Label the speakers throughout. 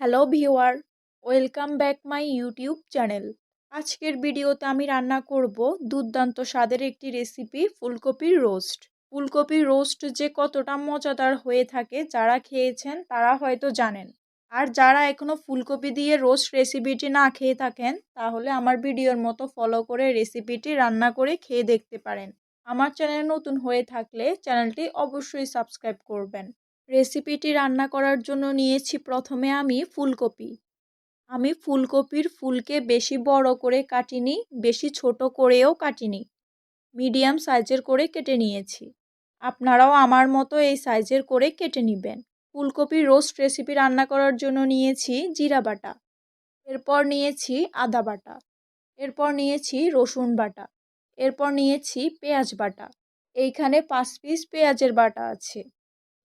Speaker 1: Hello viewer, welcome back my YouTube channel. আজকের ভিডিওতে আমি রান্না করব দুর্দান্ত স্বাদের একটি রেসিপি ফুলকপির রোস্ট। ফুলকপির রোস্ট যে কতটা মজাদার হয়ে থাকে, যারা খেয়েছেন তারা হয়তো জানেন। আর যারা এখনও ফুলকপি দিয়ে রোস্ট রেসিপিটি না খেয়ে থাকেন, তাহলে আমার ভিডিওর মতো ফলো করে রেসিপিটি রান্না করে খেয়ে দেখতে পারেন। আমার চ্যানেল নতুন হয়ে থাকলে চ্যানেলটি অবশ্যই সাবস্ক্রাইব করবেন। রেসিপিটি রান্না করার জন্য নিয়েছি প্রথমে আমি ফুলকপি। আমি ফুলকপির ফুলকে বেশি বড় করে কাটিনি, বেশি ছোট করেও কাটিনি। মিডিয়াম সাইজের করে কেটে নিয়েছি। আপনারাও আমার মতো এই সাইজের করে কেটে নেবেন। ফুলকপির রোস্ট রেসিপি রান্না করার জন্য নিয়েছি জিরা বাটা। এরপর নিয়েছি আদা বাটা। এরপর নিয়েছি রসুন বাটা। এরপর নিয়েছি পেঁয়াজ বাটা। এইখানে পাঁচ পিস পেঁয়াজের বাটা আছে।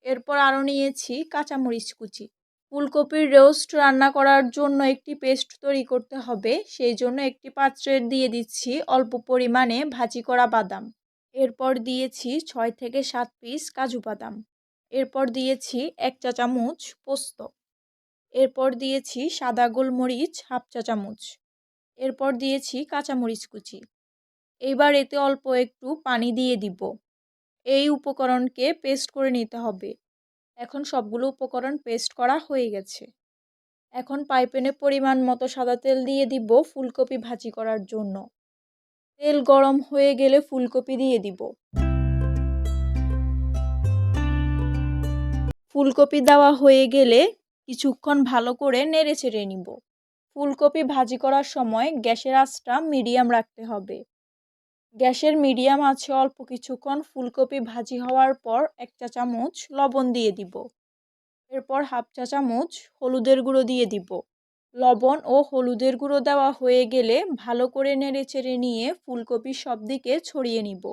Speaker 1: এরপর আরও নিয়েছি কাঁচামরিচ কুচি। ফুলকপির রোস্ট রান্না করার জন্য একটি পেস্ট তৈরি করতে হবে, সেই জন্য একটি পাত্রে দিয়ে দিচ্ছি অল্প পরিমাণে ভাজি করা বাদাম। এরপর দিয়েছি ছয় থেকে সাত পিস কাজু বাদাম। এরপর দিয়েছি এক চা চামচ পোস্ত। এরপর দিয়েছি সাদা গোলমরিচ হাফ চা চামচ এরপর দিয়েছি কাঁচামরিচ কুচি। এইবার এতে অল্প একটু পানি দিয়ে দিব। এই উপকরণকে পেস্ট করে নিতে হবে। এখন সবগুলো উপকরণ পেস্ট করা হয়ে গেছে। এখন পাইপেনে পরিমাণ মতো সাদা তেল দিয়ে দিব ফুলকপি ভাজি করার জন্য। তেল গরম হয়ে গেলে ফুলকপি দিয়ে দিব। ফুলকপি দেওয়া হয়ে গেলে কিছুক্ষণ ভালো করে নেড়ে চেড়ে নিব। ফুলকপি ভাজি করার সময় গ্যাসের আঁচটা মিডিয়াম রাখতে হবে। গ্যাসের মিডিয়াম আছে অল্প কিছুক্ষণ, ফুলকপি ভাজি হওয়ার পর এক চা চামচ লবণ দিয়ে দিব। এরপর হাফ চা চামচ হলুদের গুঁড়ো দিয়ে দিব। লবণ ও হলুদের গুঁড়ো দেওয়া হয়ে গেলে ভালো করে নেড়ে চেড়ে নিয়ে ফুলকপি সব দিকে ছড়িয়ে নিব।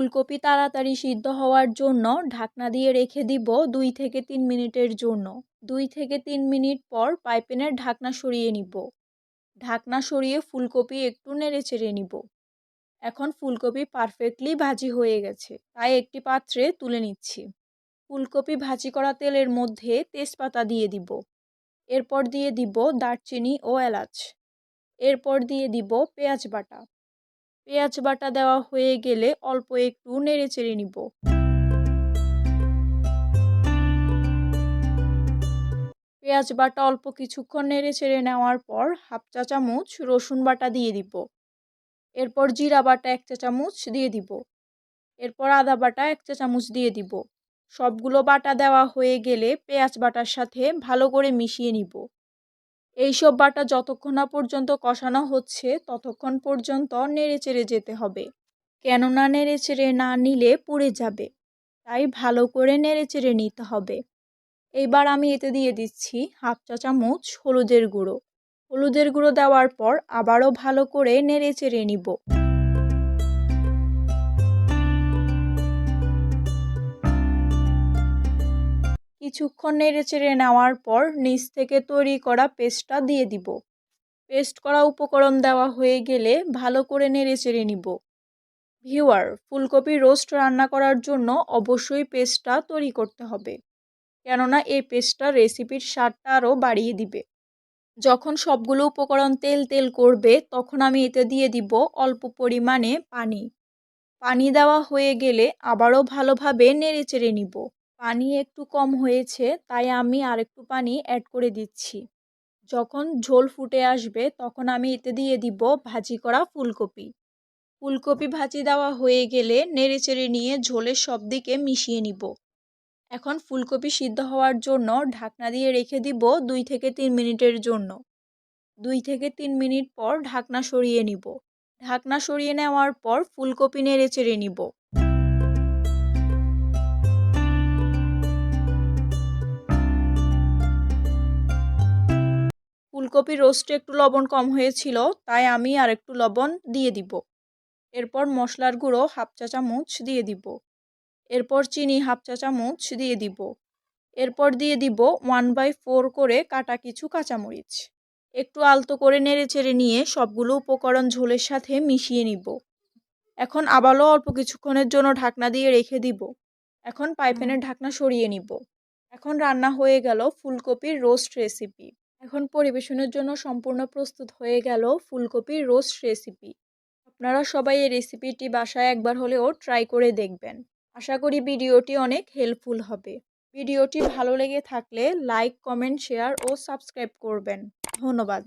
Speaker 1: ফুলকপি তাড়াতাড়ি সিদ্ধ হওয়ার জন্য ঢাকনা দিয়ে রেখে দিব দুই থেকে তিন মিনিটের জন্য। দুই থেকে তিন মিনিট পর পাইপেনের ঢাকনা সরিয়ে নিব। ঢাকনা সরিয়ে ফুলকপি একটু নেড়ে চেড়ে নিব। এখন ফুলকপি পারফেক্টলি ভাজি হয়ে গেছে, তাই একটি পাত্রে তুলে নিচ্ছি। ফুলকপি ভাজি করা তেলের মধ্যে তেজপাতা দিয়ে দিব। এরপর দিয়ে দিব দারচিনি ও এলাচ। এরপর দিয়ে দিব পেঁয়াজ বাটা। পেঁয়াজ বাটা দেওয়া হয়ে গেলে অল্প একটু নেড়ে চেড়ে নিব। পেঁয়াজ বাটা অল্প কিছুক্ষণ নেড়ে চেড়ে নেওয়ার পর হাফ চা চামচ রসুন বাটা দিয়ে দিব। এরপর জিরা বাটা এক চা চামচ দিয়ে দিব। এরপর আদা বাটা এক চা চামচ দিয়ে দিব। সবগুলো বাটা দেওয়া হয়ে গেলে পেঁয়াজ বাটার সাথে ভালো করে মিশিয়ে নিব। এইসব বাটা যতক্ষণ না পর্যন্ত কষানো হচ্ছে, ততক্ষণ পর্যন্ত নেড়েচেড়ে যেতে হবে। কেননা নেড়েচেড়ে না নিলে পুড়ে যাবে। তাই ভালো করে নেড়েচেড়ে নিতে হবে। এইবার আমি এতে দিয়ে দিচ্ছি হাফ চা চামচ হলুদের গুঁড়ো। হলুদের গুঁড়ো দেওয়ার পর আবারও ভালো করে নেড়েচেড়ে নিব। কিছুক্ষণ নেড়ে চেড়ে নেওয়ার পর নিচ থেকে তৈরি করা পেস্টটা দিয়ে দিব। পেস্ট করা উপকরণ দেওয়া হয়ে গেলে ভালো করে নেড়ে চেড়ে নিব। ভিউয়ার, ফুলকপি রোস্ট রান্না করার জন্য অবশ্যই পেস্টটা তৈরি করতে হবে, কেননা এই পেস্টটা রেসিপির স্বাদটা আরও বাড়িয়ে দিবে। যখন সবগুলো উপকরণ তেল তেল করবে, তখন আমি এতে দিয়ে দিব অল্প পরিমাণে পানি। পানি দেওয়া হয়ে গেলে আবারও ভালোভাবে নেড়ে চেড়ে নিব। পানি একটু কম হয়েছে, তাই আমি আর একটু পানি অ্যাড করে দিচ্ছি। যখন ঝোল ফুটে আসবে, তখন আমি এতে দিয়ে দিব ভাজি করা ফুলকপি। ফুলকপি ভাজি দেওয়া হয়ে গেলে নেড়ে চেড়ে নিয়ে ঝোলের সব দিকে মিশিয়ে নিব। এখন ফুলকপি সিদ্ধ হওয়ার জন্য ঢাকনা দিয়ে রেখে দিব দুই থেকে তিন মিনিটের জন্য। দুই থেকে তিন মিনিট পর ঢাকনা সরিয়ে নিব। ঢাকনা সরিয়ে নেওয়ার পর ফুলকপি নেড়ে চেড়ে নিব। ফুলকপি রোস্টে একটু লবণ কম হয়েছিল, তাই আমি আর একটু লবণ দিয়ে দিব। এরপর মশলার গুঁড়ো হাফ চা চামচ দিয়ে দিব। এরপর চিনি হাফ চা চামচ দিয়ে দিব। এরপর দিয়ে দিব ওয়ান বাই ফোর করে কাটা কিছু কাঁচামরিচ। একটু আলতো করে নেড়ে চেড়ে নিয়ে সবগুলো উপকরণ ঝোলের সাথে মিশিয়ে নিব। এখন আবারও অল্প কিছুক্ষণের জন্য ঢাকনা দিয়ে রেখে দিব। এখন পাইপ্যানের ঢাকনা সরিয়ে নিব। এখন রান্না হয়ে গেল ফুলকপির রোস্ট রেসিপি। এখন পরিবেশনের জন্য সম্পূর্ণ প্রস্তুত হয়ে গেল ফুলকপির রোস্ট রেসিপি। আপনারা সবাই এই রেসিপিটি বাসায় একবার হলেও ট্রাই করে দেখবেন। আশা করি ভিডিওটি অনেক হেল্পফুল হবে। ভিডিওটি ভালো লেগে থাকলে লাইক, কমেন্ট, শেয়ার ও সাবস্ক্রাইব করবেন। ধন্যবাদ।